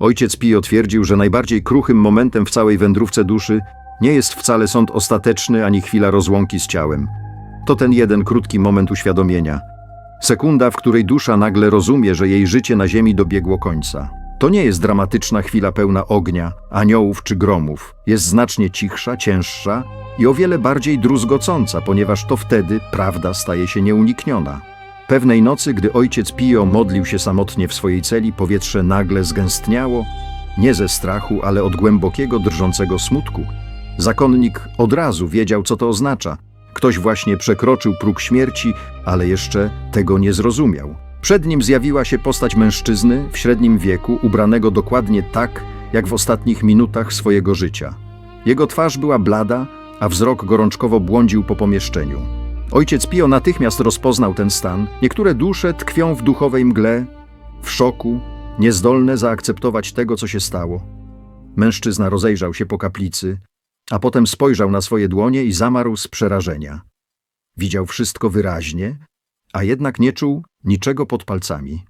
Ojciec Pio twierdził, że najbardziej kruchym momentem w całej wędrówce duszy nie jest wcale sąd ostateczny ani chwila rozłąki z ciałem. To ten jeden krótki moment uświadomienia. Sekunda, w której dusza nagle rozumie, że jej życie na ziemi dobiegło końca. To nie jest dramatyczna chwila pełna ognia, aniołów czy gromów. Jest znacznie cichsza, cięższa i o wiele bardziej druzgocąca, ponieważ to wtedy prawda staje się nieunikniona. Pewnej nocy, gdy ojciec Pio modlił się samotnie w swojej celi, powietrze nagle zgęstniało, nie ze strachu, ale od głębokiego, drżącego smutku. Zakonnik od razu wiedział, co to oznacza. Ktoś właśnie przekroczył próg śmierci, ale jeszcze tego nie zrozumiał. Przed nim zjawiła się postać mężczyzny w średnim wieku, ubranego dokładnie tak, jak w ostatnich minutach swojego życia. Jego twarz była blada, a wzrok gorączkowo błądził po pomieszczeniu. Ojciec Pio natychmiast rozpoznał ten stan. Niektóre dusze tkwią w duchowej mgle, w szoku, niezdolne zaakceptować tego, co się stało. Mężczyzna rozejrzał się po kaplicy, a potem spojrzał na swoje dłonie i zamarł z przerażenia. Widział wszystko wyraźnie, a jednak nie czuł niczego pod palcami.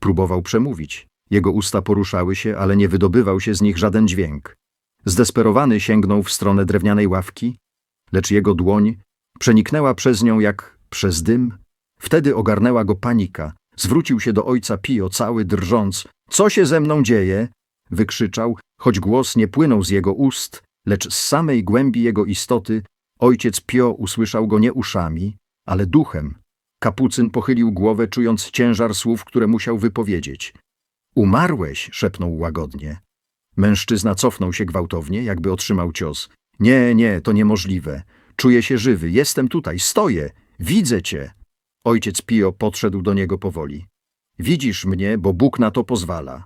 Próbował przemówić. Jego usta poruszały się, ale nie wydobywał się z nich żaden dźwięk. Zdesperowany sięgnął w stronę drewnianej ławki, lecz jego dłoń przeniknęła przez nią jak przez dym. Wtedy ogarnęła go panika. Zwrócił się do ojca Pio, cały drżąc. Co się ze mną dzieje? Wykrzyczał, choć głos nie płynął z jego ust, lecz z samej głębi jego istoty ojciec Pio usłyszał go nie uszami, ale duchem. Kapucyn pochylił głowę, czując ciężar słów, które musiał wypowiedzieć. Umarłeś, szepnął łagodnie. Mężczyzna cofnął się gwałtownie, jakby otrzymał cios. Nie, nie, to niemożliwe. Czuję się żywy, jestem tutaj, stoję, widzę cię. Ojciec Pio podszedł do niego powoli. Widzisz mnie, bo Bóg na to pozwala.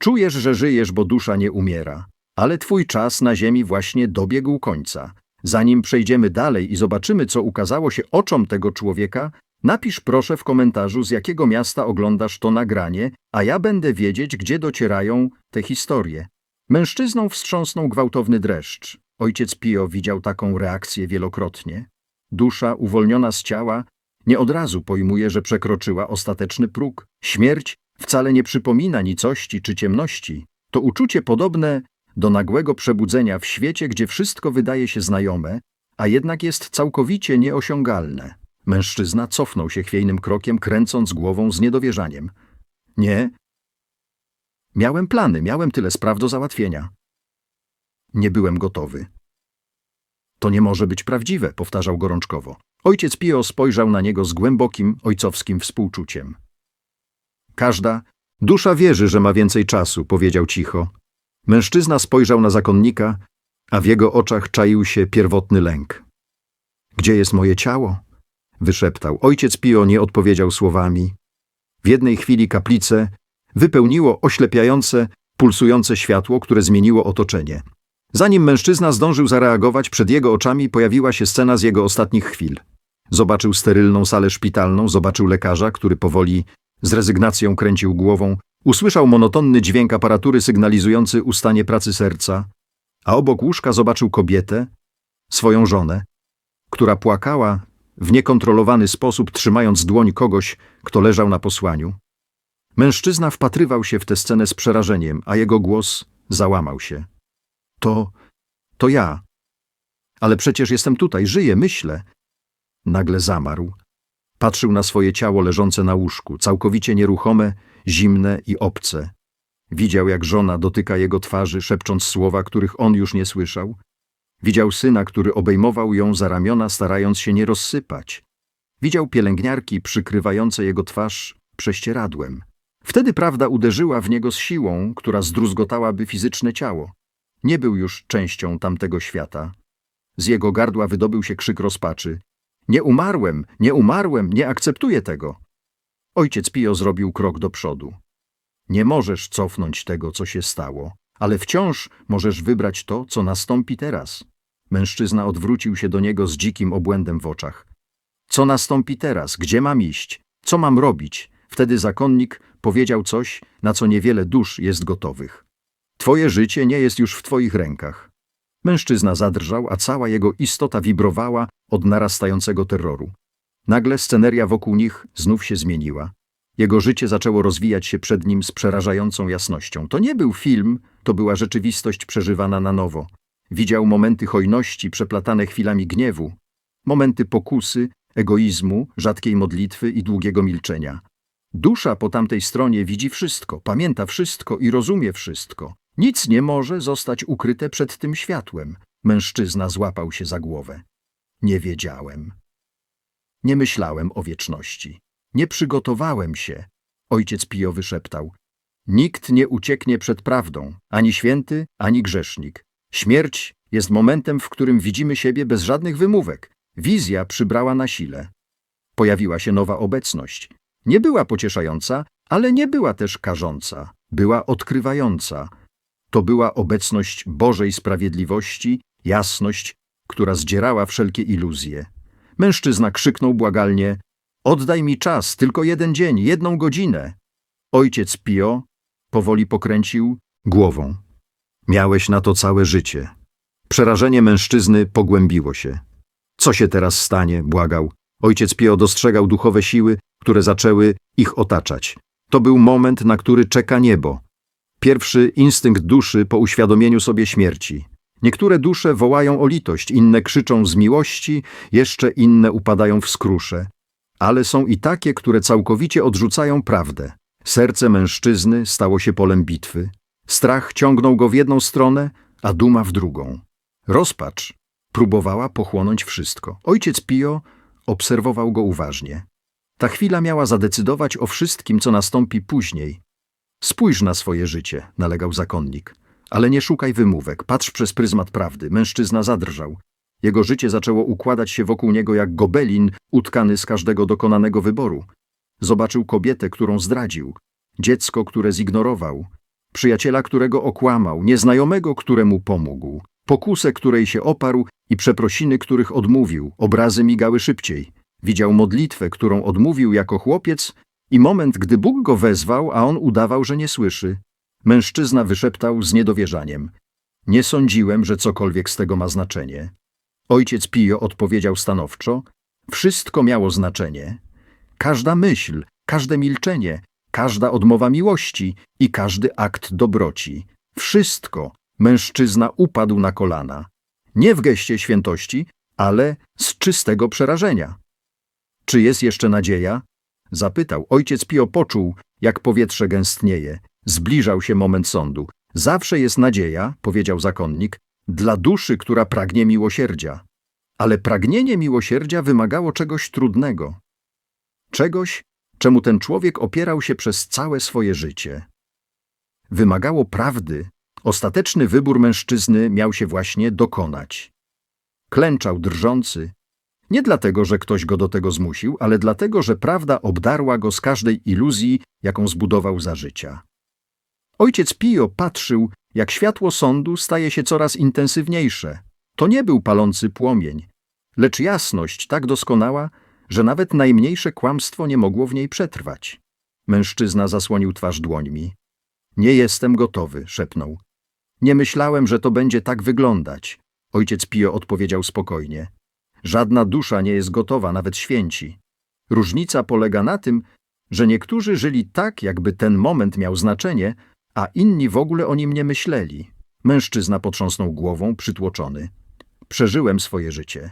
Czujesz, że żyjesz, bo dusza nie umiera. Ale twój czas na ziemi właśnie dobiegł końca. Zanim przejdziemy dalej i zobaczymy, co ukazało się oczom tego człowieka, napisz proszę w komentarzu, z jakiego miasta oglądasz to nagranie, a ja będę wiedzieć, gdzie docierają te historie. Mężczyzną wstrząsnął gwałtowny dreszcz. Ojciec Pio widział taką reakcję wielokrotnie. Dusza uwolniona z ciała nie od razu pojmuje, że przekroczyła ostateczny próg. Śmierć wcale nie przypomina nicości czy ciemności. To uczucie podobne do nagłego przebudzenia w świecie, gdzie wszystko wydaje się znajome, a jednak jest całkowicie nieosiągalne. Mężczyzna cofnął się chwiejnym krokiem, kręcąc głową z niedowierzaniem. Nie. Miałem plany, miałem tyle spraw do załatwienia. Nie byłem gotowy. To nie może być prawdziwe, powtarzał gorączkowo. Ojciec Pio spojrzał na niego z głębokim, ojcowskim współczuciem. Każda dusza wierzy, że ma więcej czasu, powiedział cicho. Mężczyzna spojrzał na zakonnika, a w jego oczach czaił się pierwotny lęk. Gdzie jest moje ciało? wyszeptał. Ojciec Pio nie odpowiedział słowami. W jednej chwili kaplicę wypełniło oślepiające, pulsujące światło, które zmieniło otoczenie. Zanim mężczyzna zdążył zareagować, przed jego oczami pojawiła się scena z jego ostatnich chwil. Zobaczył sterylną salę szpitalną, zobaczył lekarza, który powoli, z rezygnacją kręcił głową, usłyszał monotonny dźwięk aparatury sygnalizujący ustanie pracy serca, a obok łóżka zobaczył kobietę, swoją żonę, która płakała w niekontrolowany sposób, trzymając dłoń kogoś, kto leżał na posłaniu. Mężczyzna wpatrywał się w tę scenę z przerażeniem, a jego głos załamał się. To, to ja. Ale przecież jestem tutaj, żyję, myślę. Nagle zamarł. Patrzył na swoje ciało leżące na łóżku, całkowicie nieruchome, zimne i obce. Widział, jak żona dotyka jego twarzy, szepcząc słowa, których on już nie słyszał. Widział syna, który obejmował ją za ramiona, starając się nie rozsypać. Widział pielęgniarki przykrywające jego twarz prześcieradłem. Wtedy prawda uderzyła w niego z siłą, która zdruzgotałaby fizyczne ciało. Nie był już częścią tamtego świata. Z jego gardła wydobył się krzyk rozpaczy. Nie umarłem, nie umarłem, nie akceptuję tego. Ojciec Pio zrobił krok do przodu. Nie możesz cofnąć tego, co się stało, ale wciąż możesz wybrać to, co nastąpi teraz. Mężczyzna odwrócił się do niego z dzikim obłędem w oczach. Co nastąpi teraz? Gdzie mam iść? Co mam robić? Wtedy zakonnik powiedział coś, na co niewiele dusz jest gotowych. Twoje życie nie jest już w twoich rękach. Mężczyzna zadrżał, a cała jego istota wibrowała od narastającego terroru. Nagle sceneria wokół nich znów się zmieniła. Jego życie zaczęło rozwijać się przed nim z przerażającą jasnością. To nie był film, to była rzeczywistość przeżywana na nowo. Widział momenty hojności przeplatane chwilami gniewu, momenty pokusy, egoizmu, rzadkiej modlitwy i długiego milczenia. Dusza po tamtej stronie widzi wszystko, pamięta wszystko i rozumie wszystko. Nic nie może zostać ukryte przed tym światłem. Mężczyzna złapał się za głowę. Nie wiedziałem. Nie myślałem o wieczności. Nie przygotowałem się. Ojciec Pio wyszeptał. Nikt nie ucieknie przed prawdą, ani święty, ani grzesznik. Śmierć jest momentem, w którym widzimy siebie bez żadnych wymówek. Wizja przybrała na sile. Pojawiła się nowa obecność. Nie była pocieszająca, ale nie była też karząca. Była odkrywająca. To była obecność Bożej sprawiedliwości, jasność, która zdzierała wszelkie iluzje. Mężczyzna krzyknął błagalnie: Oddaj mi czas, tylko jeden dzień, jedną godzinę. Ojciec Pio powoli pokręcił głową. Miałeś na to całe życie. Przerażenie mężczyzny pogłębiło się. Co się teraz stanie? błagał. Ojciec Pio dostrzegał duchowe siły, które zaczęły ich otaczać. To był moment, na który czeka niebo. Pierwszy instynkt duszy po uświadomieniu sobie śmierci. Niektóre dusze wołają o litość, inne krzyczą z miłości, jeszcze inne upadają w skrusze. Ale są i takie, które całkowicie odrzucają prawdę. Serce mężczyzny stało się polem bitwy. Strach ciągnął go w jedną stronę, a duma w drugą. Rozpacz próbowała pochłonąć wszystko. Ojciec Pio obserwował go uważnie. Ta chwila miała zadecydować o wszystkim, co nastąpi później. Spójrz na swoje życie, nalegał zakonnik. Ale nie szukaj wymówek, patrz przez pryzmat prawdy. Mężczyzna zadrżał. Jego życie zaczęło układać się wokół niego jak gobelin utkany z każdego dokonanego wyboru. Zobaczył kobietę, którą zdradził, dziecko, które zignorował, przyjaciela, którego okłamał, nieznajomego, któremu pomógł, pokusę, której się oparł i przeprosiny, których odmówił. Obrazy migały szybciej. Widział modlitwę, którą odmówił jako chłopiec i moment, gdy Bóg go wezwał, a on udawał, że nie słyszy. Mężczyzna wyszeptał z niedowierzaniem. Nie sądziłem, że cokolwiek z tego ma znaczenie. Ojciec Pio odpowiedział stanowczo. Wszystko miało znaczenie. Każda myśl, każde milczenie, każda odmowa miłości i każdy akt dobroci. Wszystko mężczyzna upadł na kolana. Nie w geście świętości, ale z czystego przerażenia. Czy jest jeszcze nadzieja? Zapytał. Ojciec Pio poczuł, jak powietrze gęstnieje. Zbliżał się moment sądu. Zawsze jest nadzieja, powiedział zakonnik, dla duszy, która pragnie miłosierdzia. Ale pragnienie miłosierdzia wymagało czegoś trudnego. Czegoś, czemu ten człowiek opierał się przez całe swoje życie. Wymagało prawdy. Ostateczny wybór mężczyzny miał się właśnie dokonać. Klęczał drżący, nie dlatego, że ktoś go do tego zmusił, ale dlatego, że prawda obdarła go z każdej iluzji, jaką zbudował za życia. Ojciec Pio patrzył, jak światło sądu staje się coraz intensywniejsze. To nie był palący płomień, lecz jasność tak doskonała, że nawet najmniejsze kłamstwo nie mogło w niej przetrwać. Mężczyzna zasłonił twarz dłońmi. Nie jestem gotowy, szepnął. Nie myślałem, że to będzie tak wyglądać. Ojciec Pio odpowiedział spokojnie. Żadna dusza nie jest gotowa, nawet święci. Różnica polega na tym, że niektórzy żyli tak, jakby ten moment miał znaczenie, a inni w ogóle o nim nie myśleli. Mężczyzna potrząsnął głową, przytłoczony. Przeżyłem swoje życie.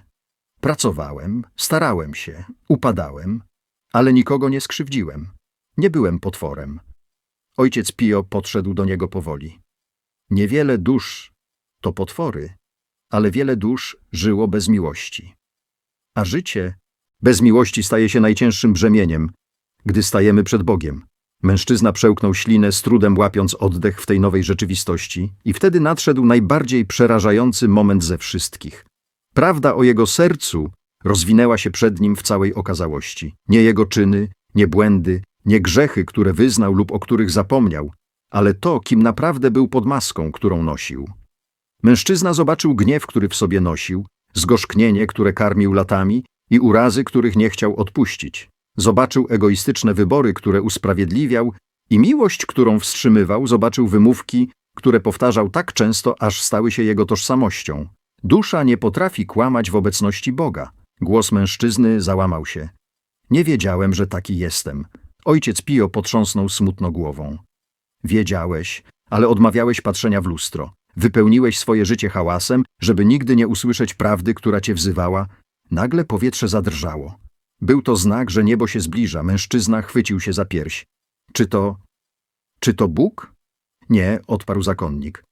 Pracowałem, starałem się, upadałem, ale nikogo nie skrzywdziłem. Nie byłem potworem. Ojciec Pio podszedł do niego powoli. Niewiele dusz to potwory, ale wiele dusz żyło bez miłości. A życie bez miłości staje się najcięższym brzemieniem, gdy stajemy przed Bogiem. Mężczyzna przełknął ślinę, z trudem łapiąc oddech w tej nowej rzeczywistości, i wtedy nadszedł najbardziej przerażający moment ze wszystkich. Prawda o jego sercu rozwinęła się przed nim w całej okazałości. Nie jego czyny, nie błędy, nie grzechy, które wyznał lub o których zapomniał, ale to, kim naprawdę był pod maską, którą nosił. Mężczyzna zobaczył gniew, który w sobie nosił, zgorzknienie, które karmił latami i urazy, których nie chciał odpuścić. Zobaczył egoistyczne wybory, które usprawiedliwiał i miłość, którą wstrzymywał, zobaczył wymówki, które powtarzał tak często, aż stały się jego tożsamością. Dusza nie potrafi kłamać w obecności Boga. Głos mężczyzny załamał się. Nie wiedziałem, że taki jestem. Ojciec Pio potrząsnął smutno głową. Wiedziałeś, ale odmawiałeś patrzenia w lustro. Wypełniłeś swoje życie hałasem, żeby nigdy nie usłyszeć prawdy, która cię wzywała. Nagle powietrze zadrżało. Był to znak, że niebo się zbliża. Mężczyzna chwycił się za pierś. Czy to... czy to Bóg? Nie, odparł zakonnik.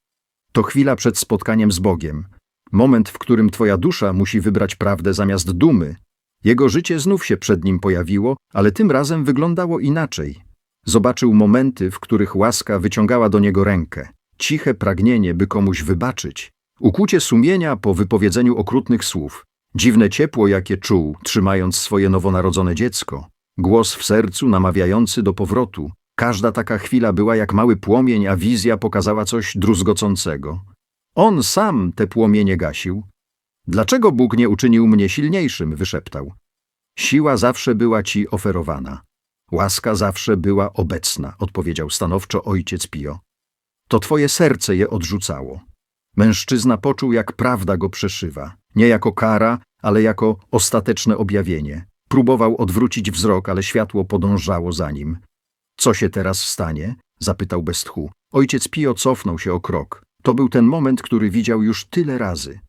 To chwila przed spotkaniem z Bogiem. Moment, w którym twoja dusza musi wybrać prawdę zamiast dumy. Jego życie znów się przed nim pojawiło, ale tym razem wyglądało inaczej. Zobaczył momenty, w których łaska wyciągała do niego rękę. Ciche pragnienie, by komuś wybaczyć. Ukłucie sumienia po wypowiedzeniu okrutnych słów. Dziwne ciepło, jakie czuł, trzymając swoje nowonarodzone dziecko. Głos w sercu namawiający do powrotu. Każda taka chwila była jak mały płomień, a wizja pokazała coś druzgocącego. On sam te płomienie gasił. Dlaczego Bóg nie uczynił mnie silniejszym? wyszeptał. Siła zawsze była ci oferowana. Łaska zawsze była obecna, odpowiedział stanowczo ojciec Pio. To twoje serce je odrzucało. Mężczyzna poczuł, jak prawda go przeszywa. Nie jako kara, ale jako ostateczne objawienie. Próbował odwrócić wzrok, ale światło podążało za nim. Co się teraz stanie? zapytał bez tchu. Ojciec Pio cofnął się o krok. To był ten moment, który widział już tyle razy.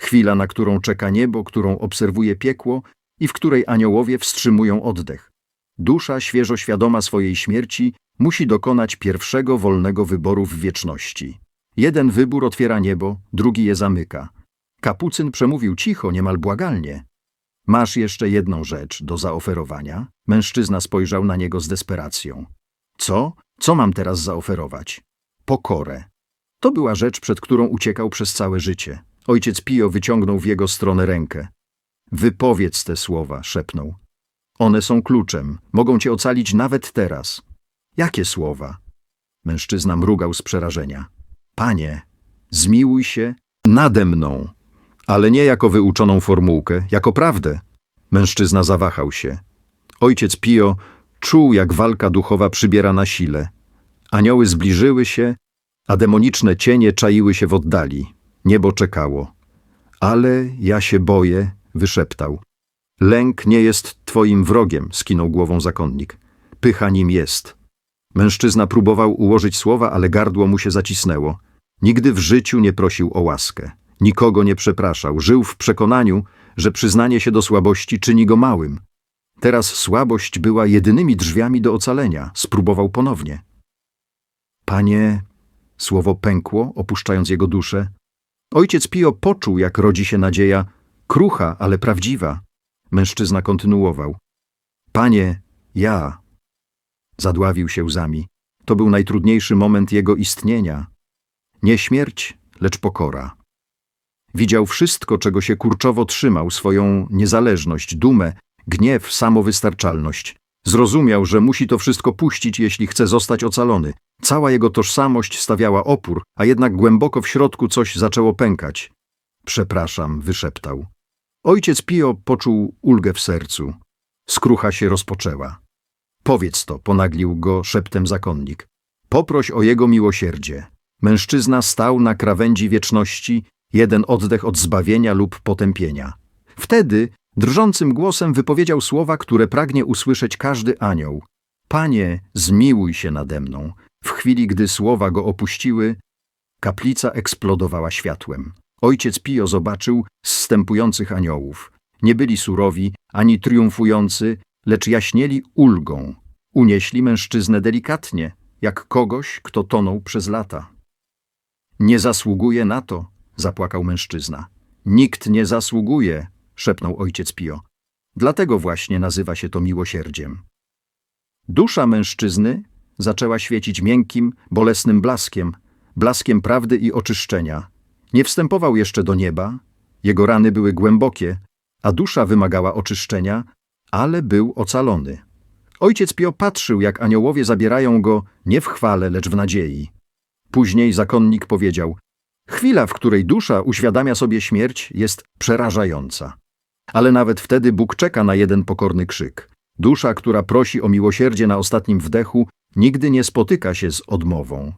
Chwila, na którą czeka niebo, którą obserwuje piekło i w której aniołowie wstrzymują oddech. Dusza świeżo świadoma swojej śmierci musi dokonać pierwszego wolnego wyboru w wieczności. Jeden wybór otwiera niebo, drugi je zamyka. Kapucyn przemówił cicho, niemal błagalnie. Masz jeszcze jedną rzecz do zaoferowania? Mężczyzna spojrzał na niego z desperacją. Co? Co mam teraz zaoferować? Pokorę. To była rzecz, przed którą uciekał przez całe życie. Ojciec Pio wyciągnął w jego stronę rękę. Wypowiedz te słowa, szepnął. One są kluczem, mogą cię ocalić nawet teraz. Jakie słowa? Mężczyzna mrugał z przerażenia. Panie, zmiłuj się nade mną, ale nie jako wyuczoną formułkę, jako prawdę. Mężczyzna zawahał się. Ojciec Pio czuł, jak walka duchowa przybiera na sile. Anioły zbliżyły się, a demoniczne cienie czaiły się w oddali. Niebo czekało. Ale ja się boję, wyszeptał. Lęk nie jest twoim wrogiem, skinął głową zakonnik. Pycha nim jest. Mężczyzna próbował ułożyć słowa, ale gardło mu się zacisnęło. Nigdy w życiu nie prosił o łaskę. Nikogo nie przepraszał. Żył w przekonaniu, że przyznanie się do słabości czyni go małym. Teraz słabość była jedynymi drzwiami do ocalenia. Spróbował ponownie. Panie, słowo pękło, opuszczając jego duszę. Ojciec Pio poczuł, jak rodzi się nadzieja, krucha, ale prawdziwa. Mężczyzna kontynuował. Panie, ja. Zadławił się łzami. To był najtrudniejszy moment jego istnienia. Nie śmierć, lecz pokora. Widział wszystko, czego się kurczowo trzymał, swoją niezależność, dumę, gniew, samowystarczalność. Zrozumiał, że musi to wszystko puścić, jeśli chce zostać ocalony. Cała jego tożsamość stawiała opór, a jednak głęboko w środku coś zaczęło pękać. Przepraszam, wyszeptał. Ojciec Pio poczuł ulgę w sercu. Skrucha się rozpoczęła. Powiedz to, ponaglił go szeptem zakonnik. Poproś o jego miłosierdzie. Mężczyzna stał na krawędzi wieczności, jeden oddech od zbawienia lub potępienia. Wtedy drżącym głosem wypowiedział słowa, które pragnie usłyszeć każdy anioł. Panie, zmiłuj się nade mną. W chwili, gdy słowa go opuściły, kaplica eksplodowała światłem. Ojciec Pio zobaczył zstępujących aniołów. Nie byli surowi, ani triumfujący, lecz jaśnieli ulgą. Unieśli mężczyznę delikatnie, jak kogoś, kto tonął przez lata. Nie zasługuje na to, zapłakał mężczyzna. Nikt nie zasługuje, szepnął ojciec Pio. Dlatego właśnie nazywa się to miłosierdziem. Dusza mężczyzny zaczęła świecić miękkim, bolesnym blaskiem, blaskiem prawdy i oczyszczenia. Nie wstępował jeszcze do nieba, jego rany były głębokie, a dusza wymagała oczyszczenia, ale był ocalony. Ojciec Pio patrzył, jak aniołowie zabierają go nie w chwale, lecz w nadziei. Później zakonnik powiedział: Chwila, w której dusza uświadamia sobie śmierć, jest przerażająca. Ale nawet wtedy Bóg czeka na jeden pokorny krzyk. Dusza, która prosi o miłosierdzie na ostatnim wdechu, nigdy nie spotyka się z odmową.